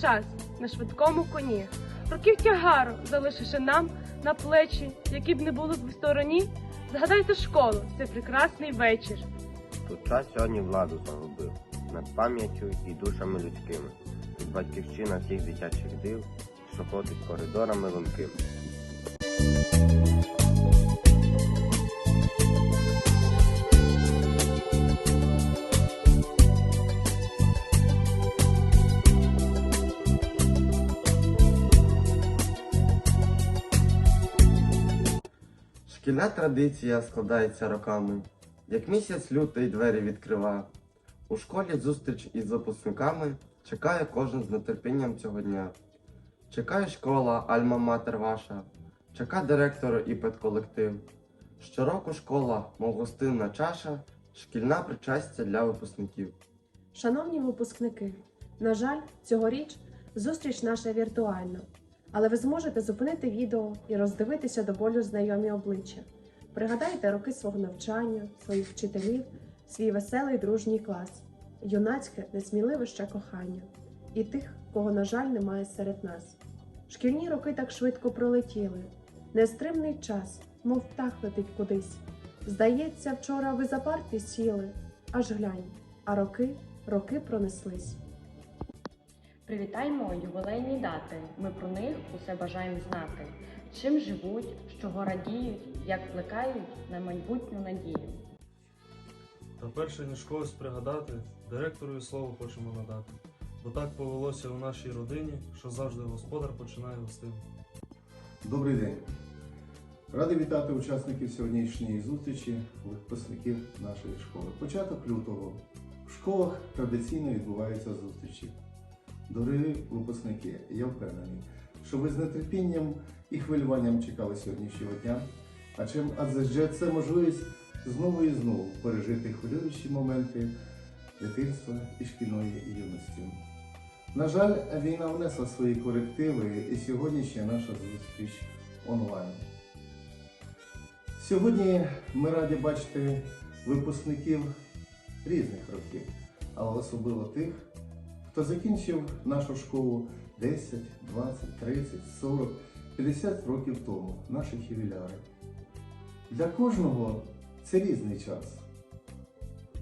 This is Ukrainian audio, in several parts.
час на швидкому коні. Років тягару залишивши нам на плечі, які б не були в стороні. Згадайте школу, цей прекрасний вечір. Тут час сьогодні владу загубив над пам'яттю і душами людськими. Тут батьківщина всіх дитячих див, що ходить коридорами лункими. Шкільна традиція складається роками, як місяць лютий двері відкрива. У школі зустріч із випускниками чекає кожен з нетерпінням цього дня. Чекає школа, альма-матер ваша, чека директор і педколектив. Щороку школа, мов гостинна чаша, шкільна причастя для випускників. Шановні випускники, на жаль, цьогоріч зустріч наша віртуальна, але ви зможете зупинити відео і роздивитися до болю знайомі обличчя. Пригадайте роки свого навчання, своїх вчителів, свій веселий дружній клас, юнацьке, несміливе ще кохання і тих, кого, на жаль, немає серед нас. Шкільні роки так швидко пролетіли. Нестримний час, мов птах летить кудись. Здається, вчора ви за парти сіли, аж глянь, а роки роки пронеслись. Привітаймо ювілейні дати. Ми про них усе бажаємо знати. Чим живуть, з чого радіють, як плекають на майбутню надію. Та перше ніж когось пригадати, директору слово хочемо надати. Бо так повелося у нашій родині, що завжди господар починає гостину. Добрий день. Радий вітати учасників сьогоднішньої зустрічі, випускників нашої школи. Початок лютого. В школах традиційно відбуваються зустрічі. Дорогі випускники, я впевнений, що ви з нетерпінням і хвилюванням чекали сьогоднішнього дня, а чим адже це можливість знову і знову пережити хвилюючі моменти дитинства і шкільної юності. На жаль, війна внесла свої корективи, і сьогоднішня наша зустріч онлайн. Сьогодні ми раді бачити випускників різних років, але особливо тих, хто закінчив нашу школу 10, 20, 30, 40, 50 років тому, наших ювілярів. Для кожного це різний час.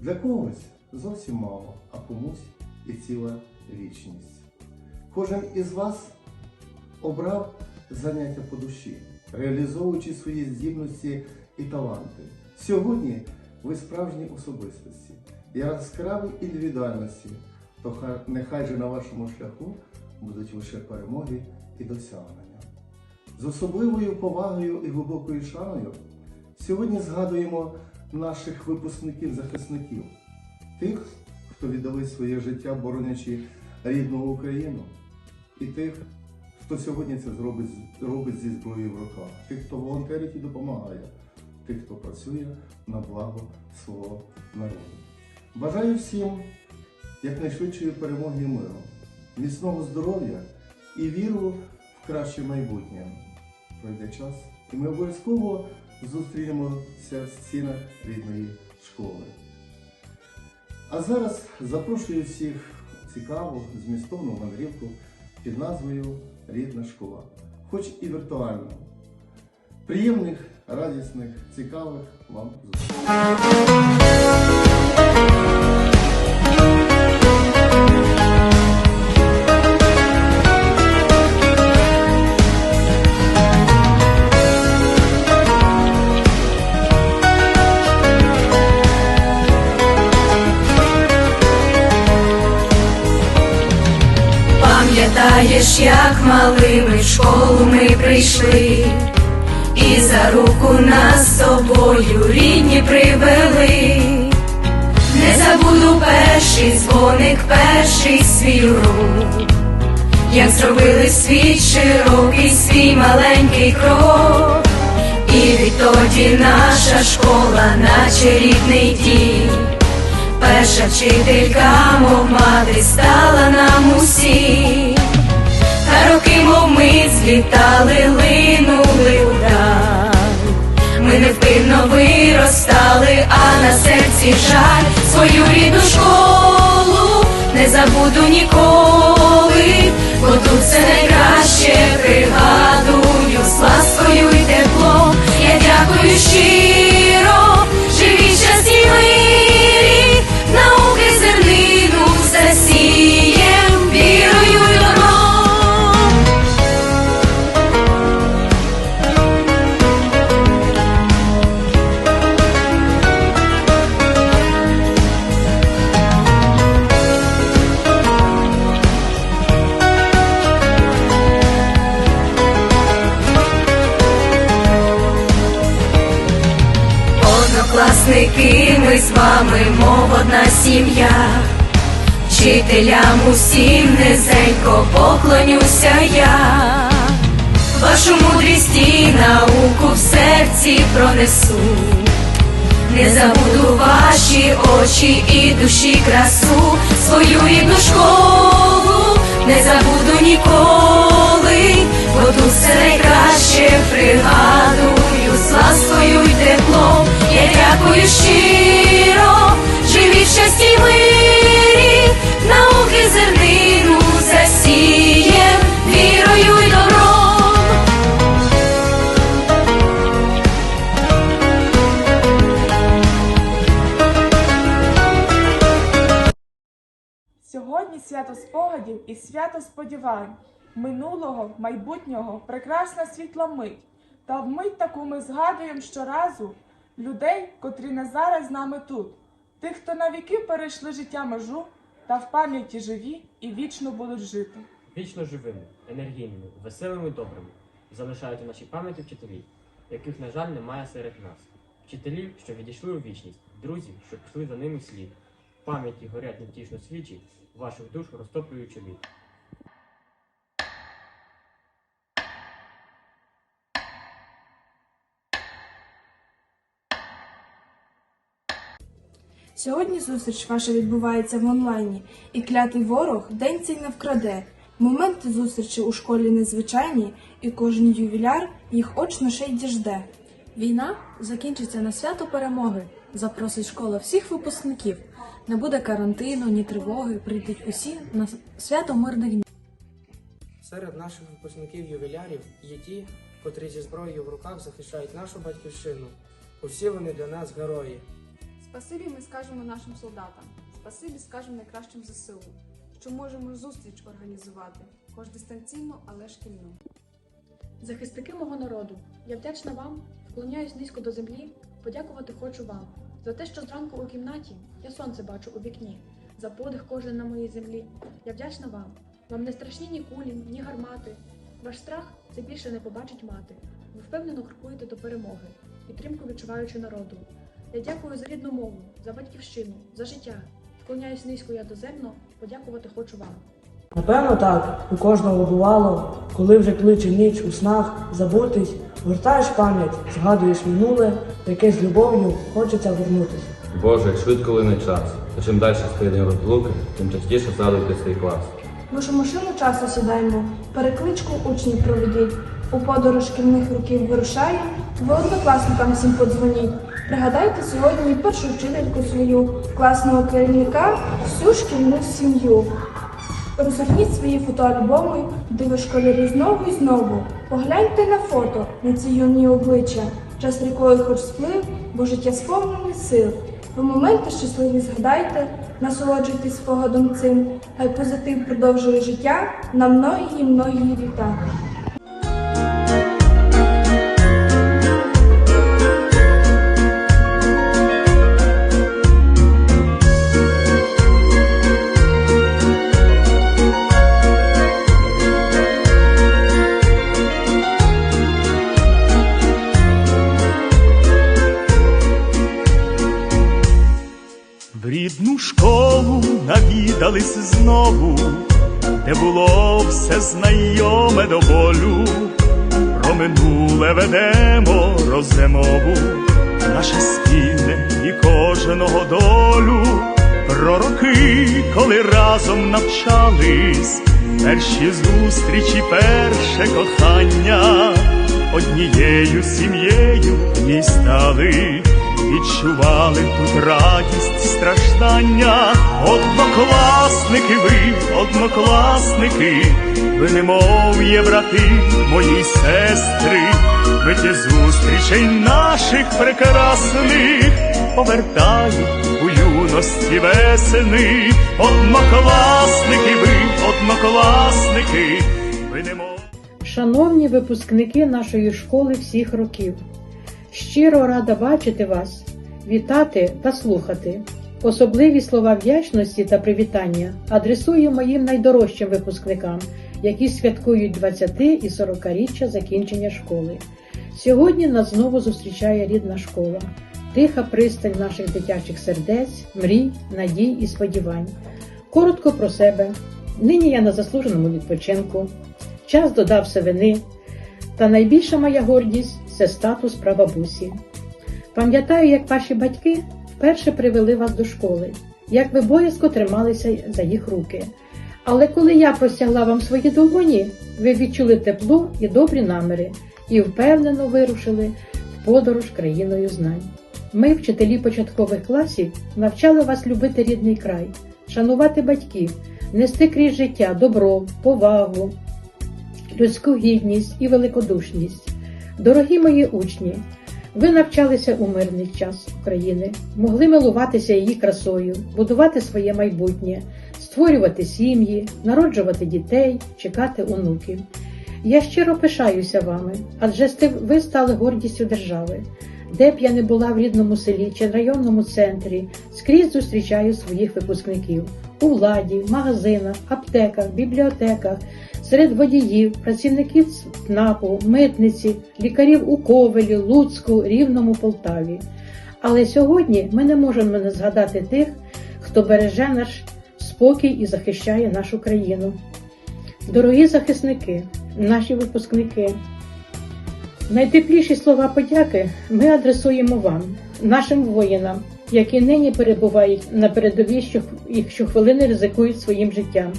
Для когось зовсім мало, а комусь і ціла вічність. Кожен із вас обрав заняття по душі, реалізовуючи свої здібності і таланти. Сьогодні ви справжні особистості, яскраві індивідуальності, то нехай же на вашому шляху будуть лише перемоги і досягнення. З особливою повагою і глибокою шаною сьогодні згадуємо наших випускників-захисників, тих, хто віддали своє життя, боронячи рідну Україну, і тих, хто сьогодні це зробить, робить зі зброєю в руках, тих, хто волонтерить і допомагає, тих, хто працює на благо свого народу. Бажаю всім якнайшвидшої перемоги миру, міцного здоров'я і віру в краще майбутнє. Пройде час, і ми обов'язково зустрінемося в стінах рідної школи. А зараз запрошую всіх цікаву, змістовну мандрівку під назвою Рідна школа, хоч і віртуально. Приємних, радісних, цікавих вам зустрічей! Малими в школу ми прийшли, і за руку нас з собою рідні привели. Не забуду перший дзвоник, перший свій рух, як зробили світ широкий, свій маленький крок, і відтоді наша школа, наче рідний дім. Перша вчителька, мов мати, стала нам усім, серці жаль свою рідну школу не забуду ніколи. бо тут все найкраще Однокласники, ми з вами, мов одна сім'я. Вчителям усім низенько поклонюся я. Вашу мудрість і науку в серці пронесу. Не забуду ваші очі і душі красу, свою рідну школу, не забуду ніколи, бо тут все найкраще пригадую ласкою й теплом. Я дякую щиро, живі в щасті й мирі, науки зернину засієм вірою й добром. Сьогодні свято спогадів і свято сподівань, минулого, майбутнього, прекрасна світла мить. Та в мить таку ми згадуємо щоразу людей, котрі не зараз з нами тут, тих, хто навіки перейшли життя межу та в пам'яті живі і вічно будуть жити. Вічно живими, енергійними, веселими, добрими залишають у нашій пам'яті вчителі, яких, на жаль, немає серед нас. Вчителів, що відійшли у вічність, друзі, що пішли за ними слід. Пам'яті горять невтішно свічі, ваших душ розтоплюючи лід. Сьогодні зустріч ваша відбувається в онлайні, і клятий ворог день цей не вкраде. Моменти зустрічі у школі незвичайні, і кожен ювіляр їх очно ще й діжде. Війна закінчиться на свято перемоги. Запросить школа всіх випускників. Не буде карантину, ні тривоги. Прийдуть усі на свято мирних днів. Серед наших випускників ювілярів є ті, котрі зі зброєю в руках захищають нашу батьківщину. Усі вони для нас герої. Спасибі ми скажемо нашим солдатам. Спасибі скажемо найкращим ЗСУ, що можемо зустріч організувати, хоч дистанційно, але шкільну. Захисники мого народу, я вдячна вам, вклоняюсь низько до землі, подякувати хочу вам за те, що зранку у кімнаті я сонце бачу у вікні, за подих кожен на моїй землі. Я вдячна вам. Вам не страшні ні кулі, ні гармати. Ваш страх це більше не побачить мати. Ви впевнено крокуєте до перемоги, підтримку відчуваючи народу. Я дякую за рідну мову, за батьківщину, за життя. Вклоняюсь низько я доземно, подякувати хочу вам. Напевно, так у кожного бувало, коли вже кличе ніч у снах, забутись, гортаєш пам'ять, згадуєш минуле, таке з любов'ю хочеться вернутись. Боже, як швидко лине час. Та чим далі стає розлуки, тим частіше згадуйте свій клас. Ми ж у машину часу сідаємо, перекличку учнів проведіть. У подорож шкільних років вирушає, ви однокласникам всім подзвоніть. Пригадайте сьогодні першу вчительку свою, класного керівника, всю шкільну сім'ю. Розгорніть свої фотоальбоми, де ви школярі знову і знову. Погляньте на фото, на ці юні обличчя. Час рікою хоч сплив, бо життя сповнене сил. Ви моменти щасливі згадайте, насолоджуйтесь спогадом цим, хай позитив продовжує життя на многії многії літа. Навідались знову, де було все знайоме до болю. Про минуле ведемо розмову, наше спільне і кожного долю. Про роки, коли разом навчались, перші зустрічі, перше кохання, однією сім'єю в ній стали. Відчували тут радість, страждання. Однокласники, ви, однокласники, ви немов є брати мої сестри, миті зустрічей наших прекрасних повертають у юності весени. Однокласники, ви, однокласники, ви немов. Шановні випускники нашої школи всіх років, щиро рада бачити вас, вітати та слухати. Особливі слова вдячності та привітання адресую моїм найдорожчим випускникам, які святкують 20 і 40-річчя закінчення школи. Сьогодні нас знову зустрічає рідна школа, тиха пристань наших дитячих сердець, мрій, надій і сподівань. Коротко про себе. Нині я на заслуженому відпочинку. Час додав сивини, та найбільша моя гордість це статус прабабусі. Пам'ятаю, як ваші батьки вперше привели вас до школи, як ви боязко трималися за їх руки. Але коли я простягла вам свої долоні, ви відчули тепло і добрі наміри і впевнено вирушили в подорож країною знань. Ми, вчителі початкових класів, навчали вас любити рідний край, шанувати батьків, нести крізь життя добро, повагу, людську гідність і великодушність. Дорогі мої учні, ви навчалися у мирний час України, могли милуватися її красою, будувати своє майбутнє, створювати сім'ї, народжувати дітей, чекати онуків. Я щиро пишаюся вами, адже ви стали гордістю держави. Де б я не була в рідному селі чи районному центрі, скрізь зустрічаю своїх випускників у владі, магазинах, аптеках, бібліотеках, серед водіїв, працівників ЦНАПу, митниці, лікарів у Ковелі, Луцьку, Рівному, Полтаві. Але сьогодні ми не можемо не згадати тих, хто береже наш спокій і захищає нашу країну. Дорогі захисники, наші випускники, найтепліші слова подяки ми адресуємо вам, нашим воїнам, які нині перебувають на передовій, що і щохвилини ризикують своїм життям.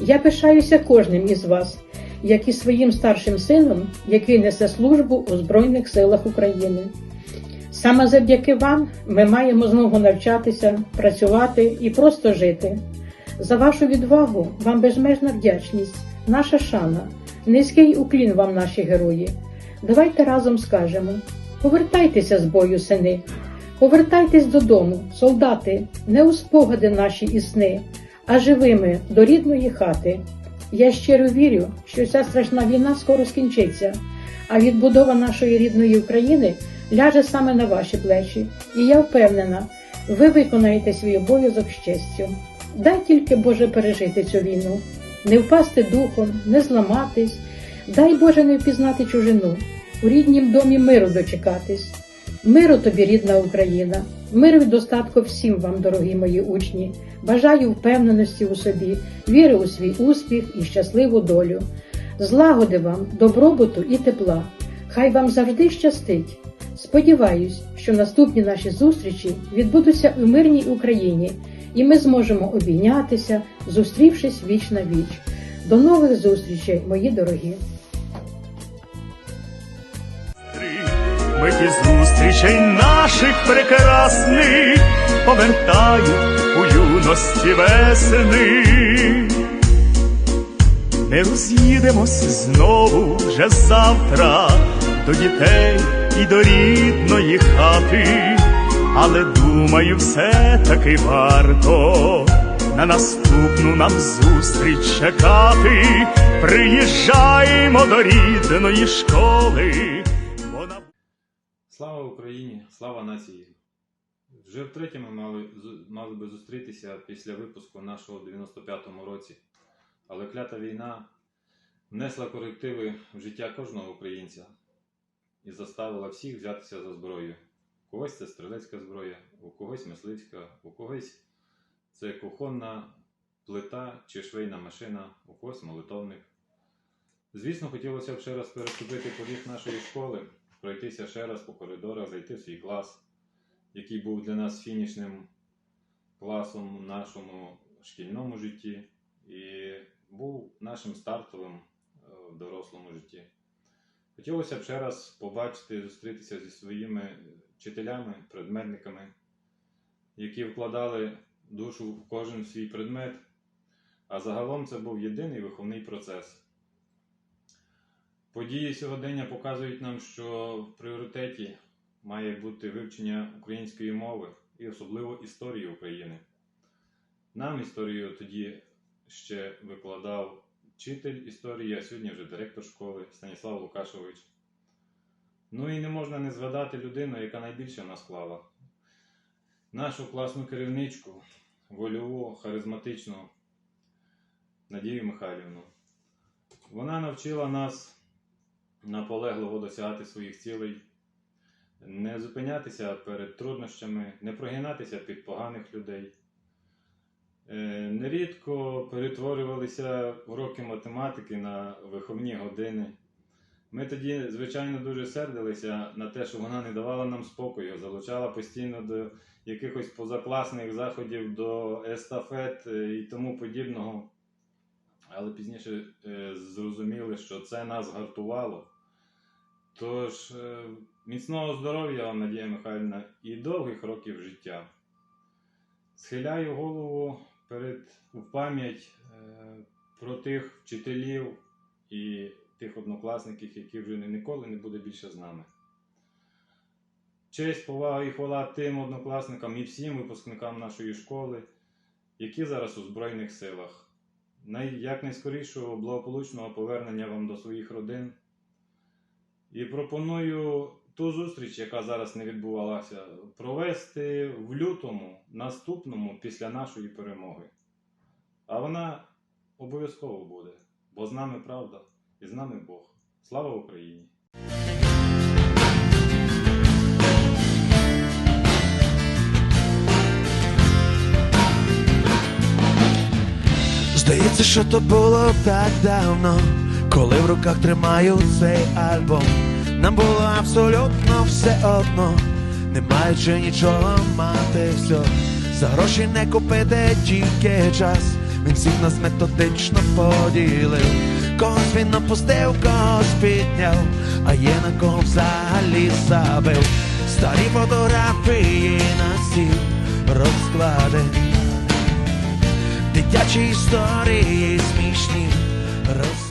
Я пишаюся кожним із вас, як і своїм старшим сином, який несе службу у Збройних силах України. Саме завдяки вам ми маємо знову навчатися, працювати і просто жити. За вашу відвагу вам безмежна вдячність, наша шана, низький уклін вам, наші герої. Давайте разом скажемо: повертайтеся з бою, сини, повертайтесь додому, солдати, не у спогади наші і сни, а живими до рідної хати. Я щиро вірю, що ця страшна війна скоро скінчиться, а відбудова нашої рідної України ляже саме на ваші плечі. І я впевнена, ви виконаєте свій обов'язок з честю. Дай тільки Боже пережити цю війну, не впасти духом, не зламатись, дай Боже не впізнати чужину, у ріднім домі миру дочекатись. Миру тобі, рідна Україна, миру і достатку всім вам, дорогі мої учні. Бажаю впевненості у собі, віри у свій успіх і щасливу долю. Злагоди вам, добробуту і тепла. Хай вам завжди щастить. Сподіваюсь, що наступні наші зустрічі відбудуться у мирній Україні, і ми зможемо обійнятися, зустрівшись віч на віч. До нових зустрічей, мої дорогі! Миті зустрічей наших прекрасних повертають у юності весени. Не роз'їдемось знову вже завтра до дітей і до рідної хати, але думаю, все таки варто на наступну нам зустріч чекати. Приїжджаємо до рідної школи. Слава нації! Вже втретє ми мали, мали би зустрітися після випуску нашого в 95-му році. Але клята війна внесла корективи в життя кожного українця і заставила всіх взятися за зброю. У когось це стрілецька зброя, у когось мисливська, у когось це кухонна плита чи швейна машина, у когось молитовник. Звісно, хотілося б ще раз переступити поріг нашої школи, пройтися ще раз по коридорах, зайти в свій клас, який був для нас фінішним класом в нашому шкільному житті і був нашим стартовим е, в дорослому житті. Хотілося б ще раз побачити, зустрітися зі своїми вчителями, предметниками, які вкладали душу в кожен свій предмет, а загалом це був єдиний виховний процес. Події сьогодення показують нам, що в пріоритеті має бути вивчення української мови і особливо історії України. Нам історію тоді ще викладав вчитель історії, а сьогодні вже директор школи Станіслав Лукашович. Ну і не можна не згадати людину, яка найбільше нас клала. Нашу класну керівничку, вольову, харизматичну Надію Михайлівну. Вона навчила нас наполегливо досягати своїх цілей, не зупинятися перед труднощами, не прогинатися під поганих людей. Е, Нерідко перетворювалися уроки математики на виховні години. Ми тоді, звичайно, дуже сердилися на те, що вона не давала нам спокою, залучала постійно до якихось позакласних заходів, до естафет е, і тому подібного. Але пізніше е, зрозуміли, що це нас гартувало. Тож, е, міцного здоров'я вам, Надія Михайлівна, і довгих років життя. Схиляю голову перед в пам'ять е, про тих вчителів і тих однокласників, які вже ніколи не буде більше з нами. Честь, повага і хвала тим однокласникам і всім випускникам нашої школи, які зараз у Збройних силах. Най, якнайскорішого благополучного повернення вам до своїх родин. І пропоную ту зустріч, яка зараз не відбувалася, провести в лютому, наступному після нашої перемоги. А вона обов'язково буде, бо з нами правда і з нами Бог. Слава Україні! Здається, що то було так давно, коли в руках тримаю цей альбом. Нам було абсолютно все одно, не маючи нічого мати все. За гроші не купити тільки час. Він всіх нас методично поділив. Когось він опустив, когось підняв, а є на кого взагалі забив. Старі фотографії на стіл розклади. Дитячі історії смішні розкаже.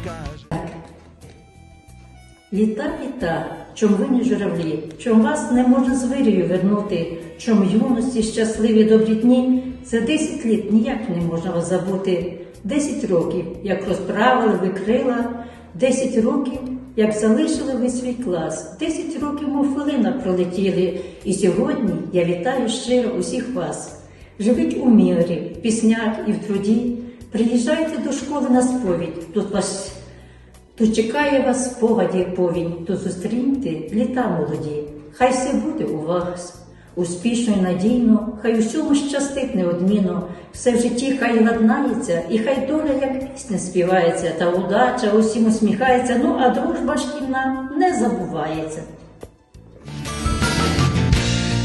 Літа, літа, чом ви не журавлі, чом вас не можна з вирію вернути, чом юності щасливі добрі дні, за десять літ ніяк не можна вас забути. Десять років, як розправили ви крила, десять років, як залишили ви свій клас, десять років, мов хвилина пролетіли, і сьогодні я вітаю щиро усіх вас. Живіть у мірі, в піснях і в труді, приїжджайте до школи на сповідь, тут вас Тут чекає вас спогадів повінь, то зустріньте літа молоді. Хай все буде у вас успішно і надійно, хай усьому щастить неодмінно, все в житті хай ладнається, і хай доля, як пісня співається, та удача усім усміхається, ну а дружба шкільна не забувається.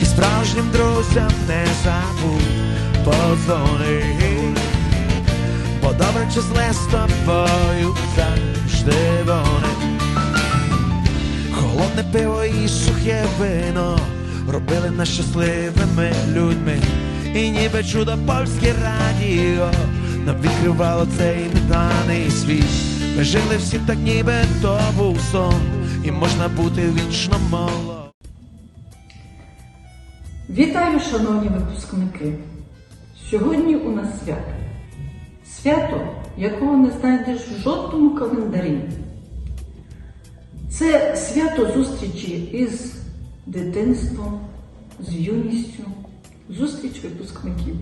І справжнім друзям не забудь подзвони, бо добре числе з тобою завжди вони. Холодне пиво і сухе вино робили нас щасливими людьми, і ніби чудо польське радіо нам відкривало цей неданий світ. Ми жили всі так, ніби то був сон, і можна бути вічно молодим. Вітаю, шановні випускники! Сьогодні у нас свято. Свято, якого не знайдеш в жодному календарі. Це свято зустрічі із дитинством, з юністю, зустріч випускників.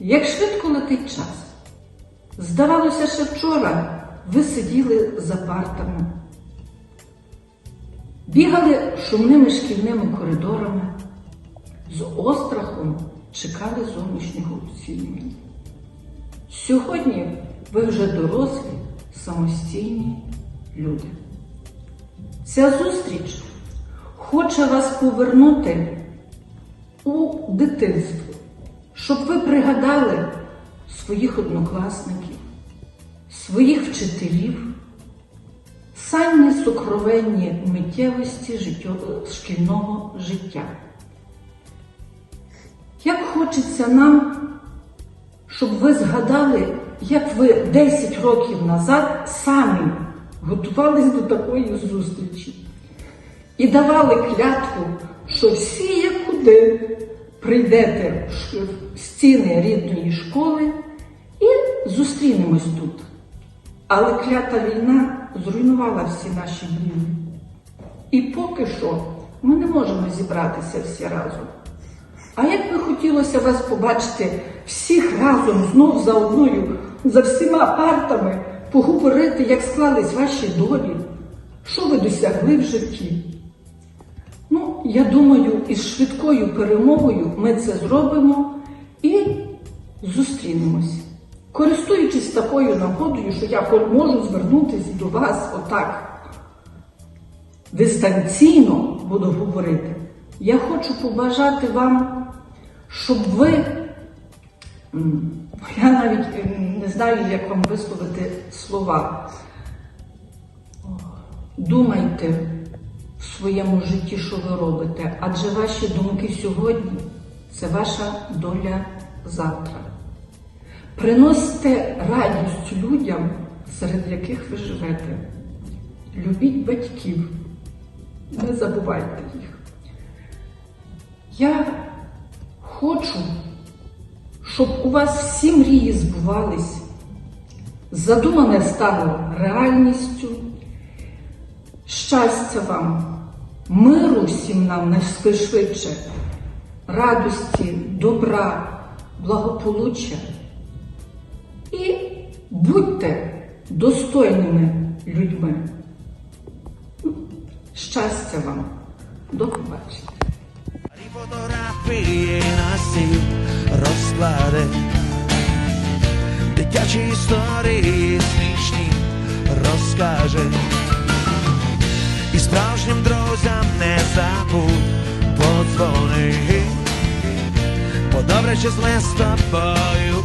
Як швидко летить час. Здавалося, що вчора ви сиділи за партами, бігали шумними шкільними коридорами, з острахом чекали зовнішнього оцінювання. Сьогодні ви вже дорослі, самостійні люди. Ця зустріч хоче вас повернути у дитинство, щоб ви пригадали своїх однокласників, своїх вчителів, самі сокровенні миттєвості шкільного життя. Як хочеться нам, щоб ви згадали, як ви 10 років назад самі готувались до такої зустрічі і давали клятву, що всі як один прийдете в в стіни рідної школи і зустрінемось тут. Але клята війна зруйнувала всі наші мрії. І поки що ми не можемо зібратися всі разом. А як би хотілося вас побачити всіх разом знов за одною, за всіма партами, поговорити, як склались ваші долі, що ви досягли в житті. Ну, я думаю, із швидкою перемогою ми це зробимо і зустрінемось. Користуючись такою нагодою, що я можу звернутися до вас отак дистанційно буду говорити, я хочу побажати вам, щоб ви, я навіть не знаю, як вам висловити слова. Думайте в своєму житті, що ви робите, адже ваші думки сьогодні це ваша доля завтра. Приносьте радість людям, серед яких ви живете. Любіть батьків, не забувайте їх. Я хочу, щоб у вас всі мрії збувались, задумане стало реальністю. Щастя вам, миру всім нам найшвидше, радості, добра, благополуччя. І будьте достойними людьми. Щастя вам. До побачення. Фотографії на стіл розкладе, дитячі історії смішні розкаже. І справжнім друзям не забудь подзвони. Бо добре чи зле з тобою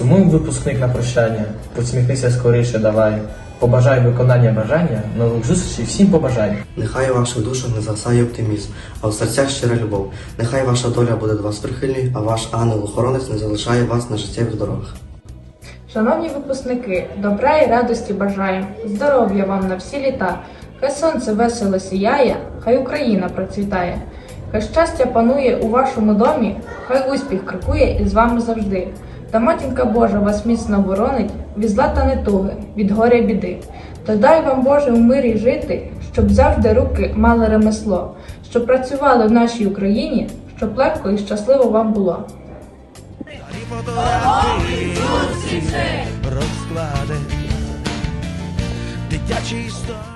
Сумуй випускник на прощання, посміхнися скоріше давай. Побажай виконання бажання, нових зустрічей всім побажай. Нехай у ваших душах не згасає оптимізм, а у серцях щира любов. Нехай ваша доля буде до вас прихильною, а ваш ангел-охоронець не залишає вас на життєвих дорогах. Шановні випускники, добра і радості бажаю, здоров'я вам на всі літа, хай сонце весело сіяє, хай Україна процвітає, хай щастя панує у вашому домі, хай успіх крокує із вами завжди. Та матінка Божа вас міцно боронить від зла та недуги, від горя й біди. Та дай вам Боже у мирі жити, щоб завжди руки мали ремесло, щоб працювали в нашій Україні, щоб легко і щасливо вам було. розклади, дитячі історії.